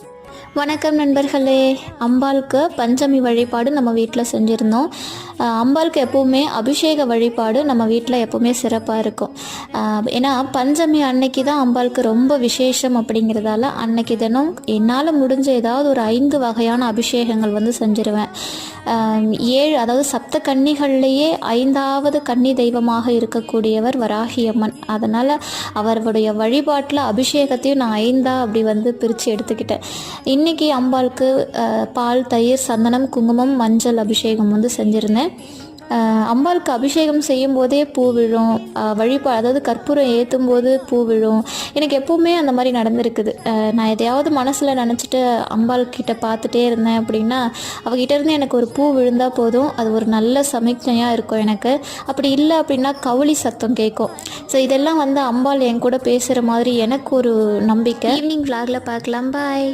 Thank you. வணக்கம் நண்பர்களே. அம்பாளுக்கு பஞ்சமி வழிபாடு நம்ம வீட்டில் செஞ்சுருந்தோம். அம்பாளுக்கு எப்போவுமே அபிஷேக வழிபாடு நம்ம வீட்டில் எப்போவுமே சிறப்பாக இருக்கும். ஏன்னா பஞ்சமி அன்னைக்கு தான் அம்பாளுக்கு ரொம்ப விசேஷம் அப்படிங்கிறதால அன்னைக்கு தினம் என்னால் முடிஞ்ச ஏதாவது ஒரு ஐந்து வகையான அபிஷேகங்கள் வந்து செஞ்சுருவேன். ஏழு அதாவது சப்த கன்னிகள்லேயே ஐந்தாவது கன்னி தெய்வமாக இருக்கக்கூடியவர் வராகியம்மன். அதனால் அவருடைய வழிபாட்டில் அபிஷேகத்தையும் நான் ஐந்தா அப்படி வந்து பிரித்து எடுத்துக்கிட்டேன். இன்னைக்கு அம்பாளுக்கு பால் தயிர் சந்தனம் குங்குமம் மஞ்சள் அபிஷேகம் வந்து செஞ்சுருந்தேன். அம்பாளுக்கு அபிஷேகம் செய்யும் போதே பூ விழும் வழிபா அதாவது கற்பூரம் ஏற்றும் போது பூ விழும். எனக்கு எப்போவுமே அந்த மாதிரி நடந்திருக்குது. நான் எதையாவது மனசில் நினச்சிட்டு அம்பாள்கிட்ட பார்த்துட்டே இருந்தேன் அப்படின்னா அவகிட்டேருந்து எனக்கு ஒரு பூ விழுந்தால் போதும். அது ஒரு நல்ல சமிக்ஞையாக இருக்கும் எனக்கு. அப்படி இல்லை அப்படின்னா கவுளி சத்தம் கேட்கும். ஸோ இதெல்லாம் வந்து அம்பாள் என் கூட பேசுகிற மாதிரி எனக்கு ஒரு நம்பிக்கை. ஈவினிங் விளாகில் பார்க்கலாம். பாய்